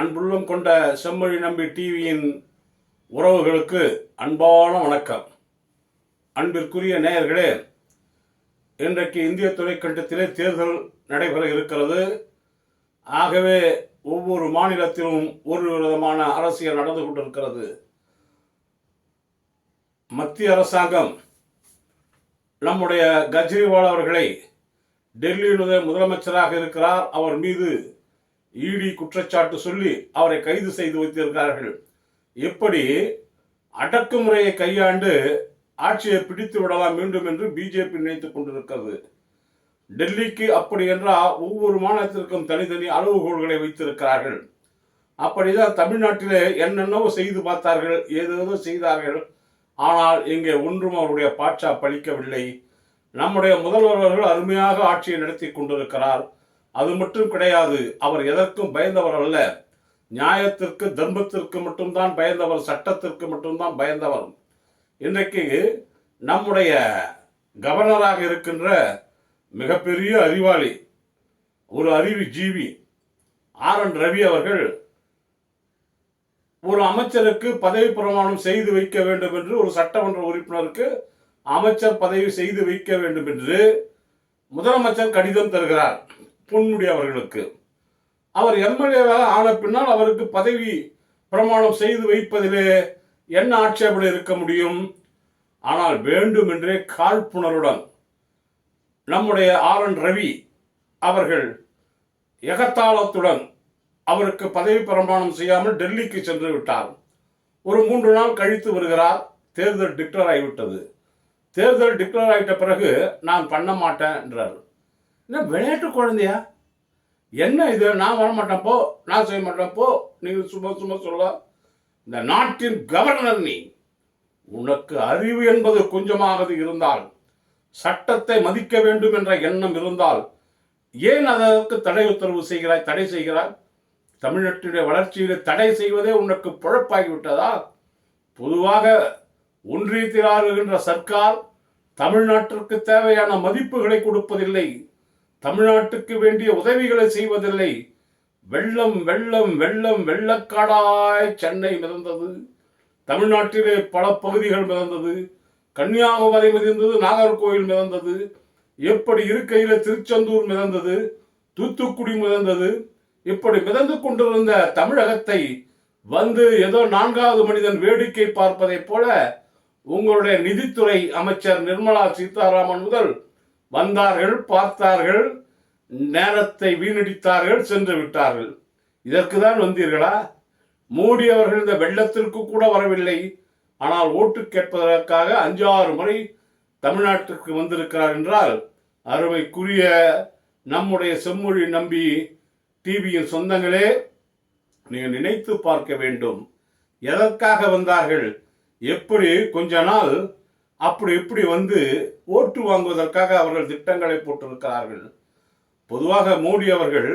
அன்புள்ளம் கொண்ட செம்மொழி நம்பி டிவியின் உறவுகளுக்கு அன்பான வணக்கம். அன்பிற்குரிய நேயர்களே இன்றைக்கு இந்திய துணைக்கண்டத்திலே தேர்தல் நடைபெற இருக்கிறது. ஆகவே ஒவ்வொரு மாநிலத்திலும் ஒரு விதமான அரசியல் நடந்து கொண்டிருக்கிறது. மத்திய அரசாங்கம் நம்முடைய கஜ்ரிவால் அவர்களை டெல்லியினுடைய முதலமைச்சராக இருக்கிறார். அவர் மீது இடி குற்றச்சாட்டு சொல்லி அவரை கைது செய்து வைத்திருக்கிறார்கள். எப்படி அடக்குமுறையை கையாண்டு ஆட்சியை பிடித்து விடலாம் மீண்டும் என்று பிஜேபி நினைத்துக் கொண்டிருக்கிறது. டெல்லிக்கு அப்படி என்றால் ஒவ்வொரு மாநிலத்திற்கும் தனித்தனி அளவுகோல்களை வைத்திருக்கிறார்கள். அப்படிதான் தமிழ்நாட்டிலே என்னென்னவோ செய்து பார்த்தார்கள் ஏதேதோ செய்தார்கள். ஆனால் இங்கே ஒன்றும் அவருடைய பாட்சா பலிக்கவில்லை நம்முடைய முதல்வர் அவர்கள் அருமையாக ஆட்சியை நடத்தி கொண்டிருக்கிறார். அது மட்டும் கிடையாது அவர் எதற்கும் பயந்தவர் அல்ல. நியாயத்திற்கு தர்மத்திற்கு மட்டும்தான் பயந்தவர் சட்டத்திற்கு மட்டும்தான் பயந்தவர். இன்றைக்கு நம்முடைய கவர்னராக இருக்கின்ற மிகப்பெரிய அறிவாளி ஒரு அறிவு ஜீவி ஆர் என் ரவி அவர்கள் ஒரு அமைச்சருக்கு பதவி பிரமாணம் செய்து வைக்க வேண்டும் என்று ஒரு சட்டமன்ற உறுப்பினருக்கு அமைச்சர் பதவி செய்து வைக்க வேண்டும் என்று முதலமைச்சர் கடிதம் தருகிறார். பொன்முடி அவர்களுக்கு. அவர் எம்எல்ஏவாக ஆன பின்னால் அவருக்கு பதவி பிரமாணம் செய்து வைப்பதிலே என்ன ஆட்சேபனை இருக்க முடியும்? ஆனால் வேண்டுமென்றே காழ்ப்புணருடன் நம்முடைய ஆர் என் ரவி அவர்கள் எகத்தாளத்துடன் அவருக்கு பதவி பிரமாணம் செய்யாமல் டெல்லிக்கு சென்று விட்டார். ஒரு மூன்று நாள் கழித்து வருகிறார். தேர்தல் டிக்ளேர் ஆகிவிட்டது. தேர்தல் டிக்ளேர் ஆகிட்ட பிறகு நான் பண்ண மாட்டேன் என்றார். என்ன விளையாட்டு குழந்தையா? என்ன இது? நான் வரமாட்டேன் போ. நான் செய்ய மாட்டேன் போ. நீங்கள் சும்மா சும்மா சொல்ல. இந்த நாட்டின் கவர்னர் நீ உனக்கு அறிவு என்பது கொஞ்சமாவது இருந்தால் சட்டத்தை மதிக்க வேண்டும் என்ற எண்ணம் இருந்தால் ஏன் அதற்கு தடை உத்தரவு செய்கிறாய் தடை செய்கிறாய்? தமிழ்நாட்டினுடைய வளர்ச்சியில் தடை செய்வதே உனக்கு பொழப்பாகிவிட்டதா? பொதுவாக ஒன்றியத்தில் ஆளுகின்ற சர்க்கார் தமிழ்நாட்டிற்கு தேவையான மதிப்புகளை கொடுப்பதில்லை. தமிழ்நாட்டுக்கு வேண்டிய உதவிகளை செய்வதில்லை. வெள்ளம் வெள்ளம் வெள்ளம் வெள்ளக்காடாய் சென்னை மிதந்தது. தமிழ்நாட்டிலே பல பகுதிகள் மிதந்தது. கன்னியாகுமரி மிதந்தது நாகர்கோவில் மிதந்தது. எப்படி இருக்கையில் திருச்செந்தூர் மிதந்தது தூத்துக்குடி மிதந்தது. இப்படி மிதந்து கொண்டிருந்த தமிழகத்தை வந்து ஏதோ நான்காவது மனிதன் வேடிக்கை பார்ப்பதைப் போல உங்களுடைய நிதித்துறை அமைச்சர் நிர்மலா சீதாராமன் முதல் வந்தார்கள் பார்த்தார்கள் நேரத்தை வீணடித்தார்கள் சென்று விட்டார்கள். இதற்கு தான் வந்தீர்களா? மூடியவர்கள் இந்த வெள்ளத்திற்கு கூட வரவில்லை. ஆனால் ஓட்டு கேட்பதற்காக அஞ்சாறு முறை தமிழ்நாட்டிற்கு வந்திருக்கிறார் என்றால் அருமைக்குரிய நம்முடைய செம்மொழி நம்பி டிவியின் சொந்தங்களே நீங்கள் நினைத்து பார்க்க வேண்டும். எதற்காக வந்தார்கள்? எப்படி? கொஞ்ச நாள் அப்படி இப்படி வந்து ஓட்டு வாங்குவதற்காக அவர்கள் திட்டங்களை போட்டிருக்கிறார்கள். பொதுவாக மோடி அவர்கள்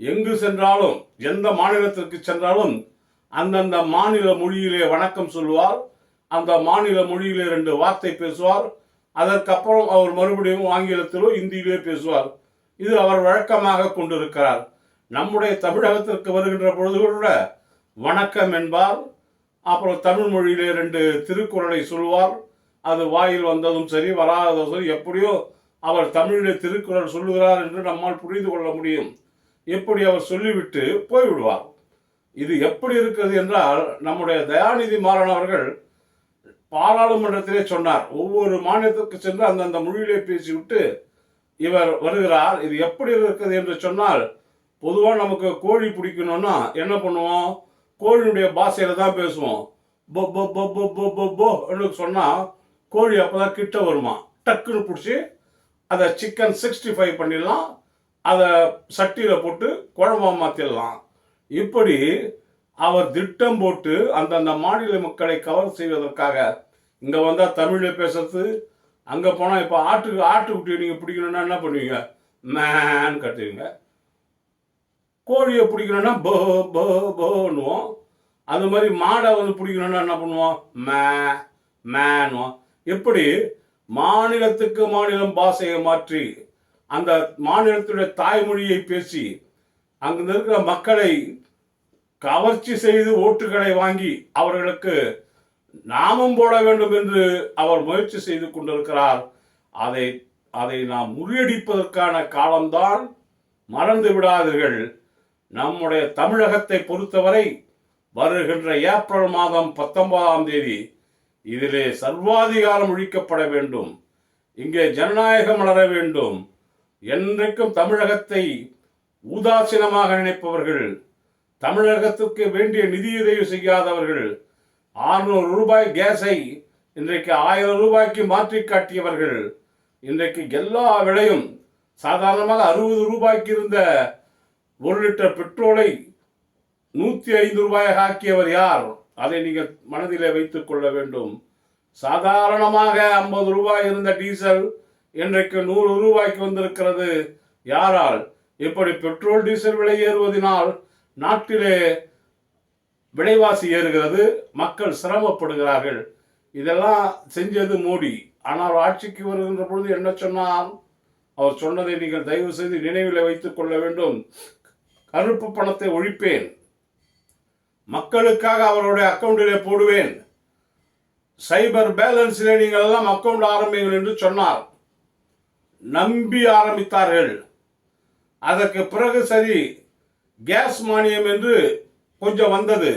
எங்கு சென்றாலும் எந்த மாநிலத்திற்கு சென்றாலும் அந்தந்த மாநில மொழியிலே வணக்கம் சொல்வார் அந்த மாநில மொழியிலே ரெண்டு வார்த்தை பேசுவார் அதற்கப்புறம் அவர் மறுபடியும் ஆங்கிலத்திலோ இந்தியிலோ பேசுவார். இது அவர் வழக்கமாக கொண்டிருக்கிறார். நம்முடைய தமிழகத்திற்கு வருகின்ற பொழுது கூட வணக்கம் என்பார் அப்புறம் தமிழ் மொழியிலே ரெண்டு திருக்குறளை சொல்வார் அது வாயில் வந்ததும் சரி வராததும் சரி எப்படியோ அவர் தமிழிலே திருக்குறள் சொல்லுகிறார் என்று நம்மால் புரிந்து கொள்ள முடியும் எப்படி அவர் சொல்லிவிட்டு போய்விடுவார் இது எப்படி இருக்கிறது என்றால் நம்முடைய தயாநிதி மாறன் அவர்கள் பாராளுமன்றத்திலே சொன்னார் ஒவ்வொரு மாநிலத்திற்கு சென்று அந்தந்த மொழியிலே பேசிவிட்டு இவர் வருகிறார் இது எப்படி இருக்கிறது என்று சொன்னால் பொதுவாக நமக்கு கோழி பிடிக்கணும்னா என்ன பண்ணுவோம் கோழியுடைய பாஷையில தான் பேசுவோம் போ போ போ போ போ போ சொன்னால் கோழி அப்போதான் கிட்ட வருமா? டக்குன்னு பிடிச்சி அதை சிக்கன் சிக்ஸ்டி ஃபைவ் பண்ணிடலாம். அதை சட்டியில் போட்டு குழம்பா மாற்றிடலாம் இப்படி அவர் திட்டம் போட்டு அந்தந்த மாநில மக்களை கவர் செய்வதற்காக இங்கே வந்தால் தமிழில் பேசுறது அங்கே போனால் இப்போ ஆட்டுக்கு ஆட்டுக்குட்டியை நீங்கள் பிடிக்கணும்னா என்ன பண்ணுவீங்க? மேன் கட்டுவீங்க கோழியை பிடிக்கணும்னா போ போ போன்னுவோம் அது மாதிரி மாடை வந்து பிடிக்கணும்னா என்ன பண்ணுவோம்? மே மேனுவோம் எப்படி மாநிலத்துக்கு மாநிலம் பாஷையை மாற்றி அந்த மாநிலத்துடைய தாய்மொழியை பேசி அங்க இருக்கிற மக்களை கவர்ச்சி செய்து ஓட்டுகளை வாங்கி அவர்களுக்கு நாமம் போட வேண்டும் என்று அவர் முயற்சி செய்து கொண்டிருக்கிறார். அதை அதை நாம் முறியடிப்பதற்கான காலம்தான் மறந்து விடாதீர்கள். நம்முடைய தமிழகத்தை பொறுத்தவரை வருகின்ற ஏப்ரல் மாதம் பத்தொன்பதாம் தேதி இதிலே சர்வாதிகாரம் ஒழிக்கப்பட வேண்டும். இங்கே ஜனநாயகம் வளர வேண்டும். என்றைக்கும் தமிழகத்தை உதாசீனமாக நினைப்பவர்கள் தமிழகத்துக்கு வேண்டிய நிதியுதவி செய்யாதவர்கள் ஆறுநூறு ரூபாய் கேஸை இன்றைக்கு ஆயிரம் ரூபாய்க்கு மாற்றி காட்டியவர்கள் இன்றைக்கு எல்லா விலையும் சாதாரணமாக அறுபது ரூபாய்க்கு இருந்த ஒரு லிட்டர் பெட்ரோலை நூற்றி ஐந்து ரூபாயாக ஆக்கியவர் யார்? அதை நீங்கள் மனதிலே வைத்துக் கொள்ள வேண்டும். சாதாரணமாக ஐம்பது ரூபாய் இருந்த டீசல் இன்றைக்கு நூறு ரூபாய்க்கு வந்திருக்கிறது. யாரால்? இப்படி பெட்ரோல் டீசல் விலை ஏறுவதனால் நாட்டிலே விலைவாசி ஏறுகிறது மக்கள் சிரமப்படுகிறார்கள். இதெல்லாம் செஞ்சது மோடி. ஆனால் ஆட்சிக்கு வருகின்ற பொழுது என்ன சொன்னார் அவர் சொன்னதை நீங்கள் தயவு செய்து நினைவில் வைத்துக் கொள்ள வேண்டும். கருப்பு பணத்தை ஒழிப்பேன். மக்களுக்காக அவருடைய அக்கவுண்டிலே போடுவேன். சைபர் பேலன்ஸிலே நீங்கள் எல்லாம் அக்கவுண்ட் ஆரம்பிங்கள் என்று சொன்னார். நம்பி ஆரம்பித்தார்கள். அதற்கு பிறகு சரி கேஸ் மானியம் என்று கொஞ்சம் வந்தது.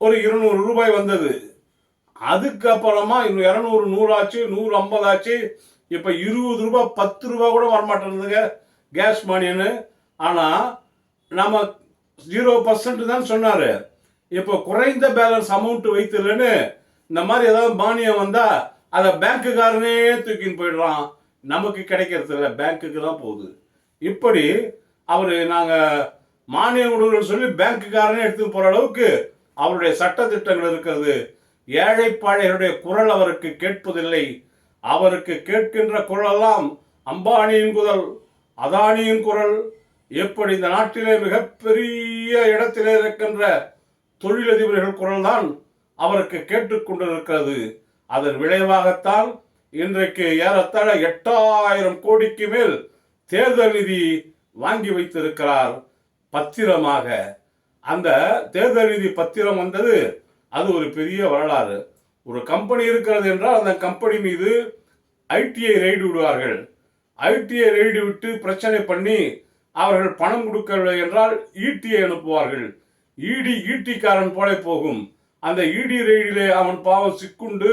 ஒரு இருநூறு ரூபாய் வந்தது. அதுக்கப்புறமா இன்னும் இரநூறு நூறாச்சு நூறு ஐம்பதாச்சு இப்போ இருபது ரூபாய் பத்து ரூபாய் கூட வரமாட்டேங்குதுங்க கேஸ் மானியன்னு ஆனால் நம்ம ஜீரோ பர்சன்ட் தான் சொன்னார். இப்போ குறைந்த பேலன்ஸ் அமௌண்ட் வைத்திருன்னு இந்த மாதிரி ஏதாவது மானியம் வந்தால் அதை பேங்க்குக்காரனே தூக்கின்னு போயிடுறான். நமக்கு கிடைக்கிறது இல்லை பேங்க்குக்கு தான் போகுது. இப்படி அவர் நாங்கள் மானியம் கொடுக்குறோம்னு சொல்லி பேங்க்குக்காரனே எடுத்து போகிற அளவுக்கு அவருடைய சட்டத்திட்டங்கள் இருக்கிறது. ஏழைப்பாழைகளுடைய குரல் அவருக்கு கேட்பதில்லை. அவருக்கு கேட்கின்ற குரலெல்லாம் அம்பானியின் குரல் அதானியின் குரல். எப்படி இந்த நாட்டிலே மிகப்பெரிய இடத்திலே இருக்கின்ற தொழிலதிபர்கள் குரல்தான் அவருக்கு கேட்டுக்கொண்டிருக்கிறது. அதன் விளைவாகத்தான் இன்றைக்கு ஏறத்தாழ எட்டாயிரம் கோடிக்கு மேல் தேர்தல் நிதி வாங்கி வைத்திருக்கிறார் பத்திரமாக. அந்த தேர்தல் நிதி பத்திரம் வந்தது அது ஒரு பெரிய வரலாறு. ஒரு கம்பெனி இருக்கிறது என்றால் அந்த கம்பெனி மீது ஐடிஐ ரெய்டு விடுவார்கள். ஐடிஐ ரெய்டு விட்டு பிரச்சனை பண்ணி அவர்கள் பணம் கொடுக்கவில்லை என்றால் ஈட்டியை அனுப்புவார்கள். ஈடி ஈட்டிக்காரன் போல போகும். அந்த ஈடி ரெய்டிலே அவன் பாவம் சிக்குண்டு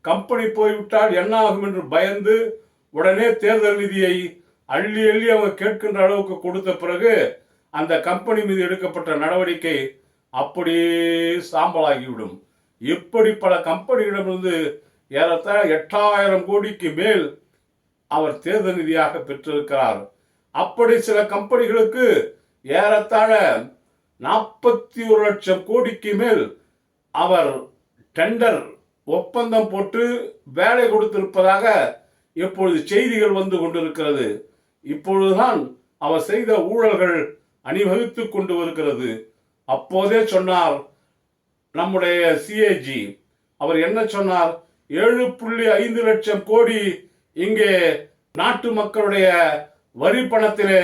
கம்பெனி போய்விட்டால் என்ன ஆகும் என்று பயந்து உடனே தேர்தல் நிதியை அள்ளி அள்ளி அவங்க கேட்கின்ற அளவுக்கு கொடுத்த பிறகு அந்த கம்பெனி மீது எடுக்கப்பட்ட நடவடிக்கை அப்படியே சாம்பலாகிவிடும். இப்படி பல கம்பெனிகளிடமிருந்து ஏறத்தாழ எட்டாயிரம் கோடிக்கு மேல் அவர் தேர்தல் நிதியாக பெற்றிருக்கிறார். அப்படி சில கம்பெனிகளுக்கு ஏறத்தாழ நாற்பத்தி ஒரு லட்சம் கோடிக்கு மேல் அவர் டெண்டர் ஒப்பந்தம் போட்டு வேலை கொடுத்திருப்பதாக இப்பொழுது செய்திகள் வந்து கொண்டிருக்கிறது. இப்பொழுதுதான் அவர் செய்த ஊழல்கள் அணிவகுத்து கொண்டு வருகிறது. அப்போதே சொன்னார் நம்முடைய சிஏஜி அவர் என்ன சொன்னார்? ஏழு புள்ளி ஐந்து லட்சம் கோடி இங்கே நாட்டு மக்களுடைய வரி பணத்திலே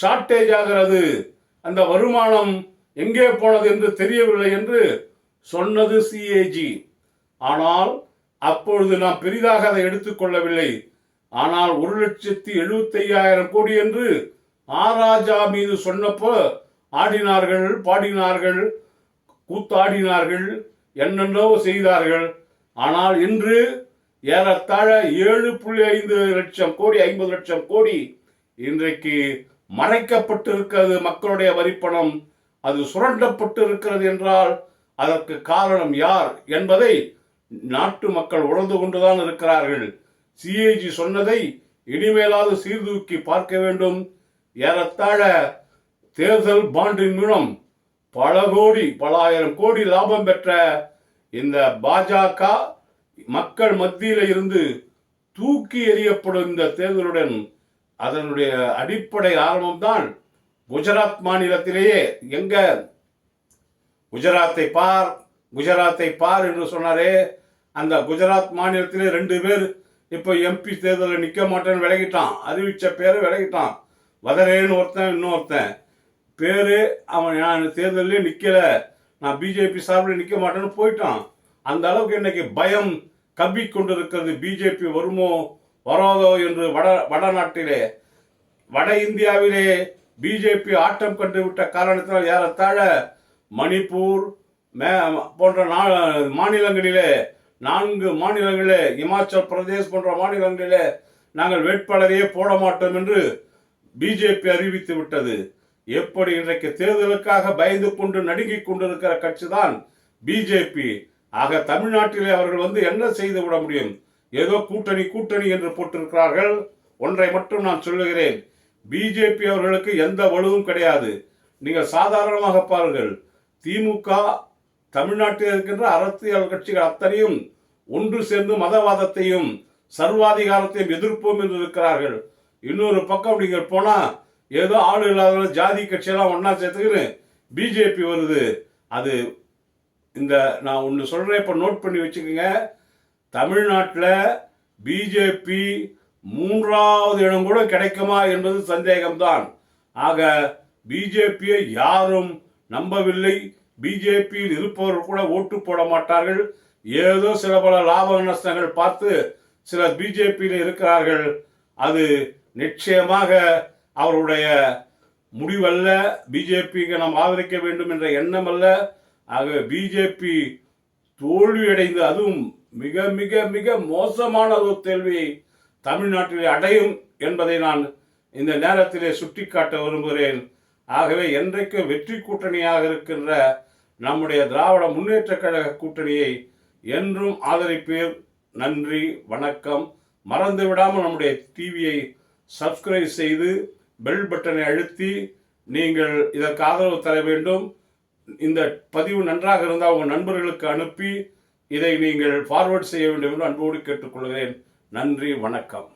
ஷார்ட்டேஜ் ஆகிறது. அந்த வருமானம் எங்கே போனது என்று தெரியவில்லை என்று சொன்னது சிஏஜி ஆனால் அப்பொழுது நாம் பெரிதாக அதை எடுத்துக்கொள்ளவில்லை. ஆனால் ஒரு லட்சத்தி எழுபத்தி ஐயாயிரம் கோடி என்று ஆராஜா மீது சொன்னப்போ ஆடினார்கள் பாடினார்கள் கூத்தாடினார்கள் என்னென்னவோ செய்தார்கள். ஆனால் இன்று ஏறத்தாழ ஏழு புள்ளி ஐந்து லட்சம் கோடி ஐம்பது லட்சம் கோடி இன்றைக்கு மறைக்கப்பட்டிருக்கிறது மக்களுடைய வரிப்பணம். அது சுரண்டப்பட்டு இருக்கிறது என்றால் அதற்கு காரணம் யார் என்பதை நாட்டு மக்கள் உணர்ந்து கொண்டுதான் இருக்கிறார்கள். சிஏஜி சொன்னதை இனிமேலாவது சீர்தூக்கி பார்க்க வேண்டும். ஏறத்தாழ தேர்தல் பாண்டின் மூலம் பல கோடி பல ஆயிரம் கோடி லாபம் பெற்ற இந்த பாஜக மக்கள் மத்தியில் இருந்து தூக்கி எறியப்படும் இந்த தேர்தலுடன் அதனுடைய அடிப்படை ஆரம்பம்தான் குஜராத் மாநிலத்திலேயே எங்க? குஜராத்தை பார் குஜராத்தை பார் என்று சொன்னாரே. அந்த குஜராத் மாநிலத்திலே ரெண்டு பேர் இப்போ எம்பி தேர்தலில் நிற்க மாட்டேன்னு விலகிட்டான். அறிவித்த பேரை விலகிட்டான். வதரேன்னு ஒருத்தன் இன்னொருத்தன். பேரு அவன் நான் தேர்தலே நிற்கலை நான் பிஜேபி சார்பில் நிற்க மாட்டேன்னு போயிட்டான். அந்த அளவுக்கு இன்னைக்கு பயம் கவ்வி கொண்டிருக்கிறது பிஜேபி வருமோ வராதோ என்று வட வடநாட்டிலே வட இந்தியாவிலே பிஜேபி ஆட்டம் கண்டுவிட்ட காரணத்தினால் ஏறத்தாழ மணிப்பூர் மே போன்ற நா- மாநிலங்களிலே நான்கு மாநிலங்களிலே இமாச்சல் பிரதேஷ் போன்ற மாநிலங்களிலே நாங்கள் வேட்பாளரையே போட மாட்டோம் என்று பிஜேபி அறிவித்து விட்டது. எப்படி இன்றைக்கு தேர்தலுக்காக பயந்து கொண்டு நடுங்கிக் கொண்டிருக்கிற கட்சி தான் பிஜேபி. ஆக தமிழ்நாட்டிலே அவர்கள் வந்து என்ன செய்து விட முடியும்? ஏதோ கூட்டணி கூட்டணி என்று போட்டிருக்கிறார்கள். ஒன்றை மட்டும் நான் சொல்லுகிறேன். பிஜேபி அவர்களுக்கு எந்த வலுவும் கிடையாது. நீங்கள் சாதாரணமாக பாருங்கள் திமுக தமிழ்நாட்டில் இருக்கின்ற அரசியல் கட்சிகள் அத்தனையும் ஒன்று சேர்ந்து மதவாதத்தையும் சர்வாதிகாரத்தையும் எதிர்ப்போம் என்று இருக்கிறார்கள். இன்னொரு பக்கம் நீங்கள் போனால் ஏதோ ஆளு இல்லாத ஜாதி கட்சியெல்லாம் ஒன்றா சேர்த்துக்கின்னு பிஜேபி வருது. அது இந்த நான் ஒன்று சொல்கிறேன் இப்போ நோட் பண்ணி வச்சுக்கோங்க. தமிழ்நாட்டில் பிஜேபி மூன்றாவது இடம் கூட கிடைக்குமா என்பது சந்தேகம்தான். ஆக பிஜேபியை யாரும் நம்பவில்லை. பிஜேபியில் இருப்பவர்கள் கூட ஓட்டு போட மாட்டார்கள். ஏதோ சில பல லாப நஷ்டங்கள் பார்த்து சிலர் பிஜேபியில் இருக்கிறார்கள். அது நிச்சயமாக அவருடைய முடிவல்ல. பிஜேபிக்கு நாம் ஆதரிக்க வேண்டும் என்ற எண்ணம் அல்ல. ஆக பிஜேபி தோல்வியடைந்து அதுவும் மிக மிக மிக மோசமான ஒரு தோல்வியை தமிழ்நாட்டில் அடையும் என்பதை நான் இந்த நேரத்திலே சுட்டிக்காட்ட விரும்புகிறேன். ஆகவே என்றைக்கும் வெற்றி கூட்டணியாக இருக்கின்ற நம்முடைய திராவிட முன்னேற்ற கழக கூட்டணியை என்றும் ஆதரிப்பீர். நன்றி வணக்கம். மறந்து விடாமல் நம்முடைய டிவியை சப்ஸ்கிரைப் செய்து பெல் பட்டனை அழுத்தி நீங்கள் இதற்கு ஆதரவு தர வேண்டும். இந்த பதிவு நன்றாக இருந்தால் உங்கள் நண்பர்களுக்கு அனுப்பி இதை நீங்கள் ஃபார்வர்ட் செய்ய வேண்டும் என்று அன்போடு கேட்டுக்கொள்கிறேன். நன்றி வணக்கம்.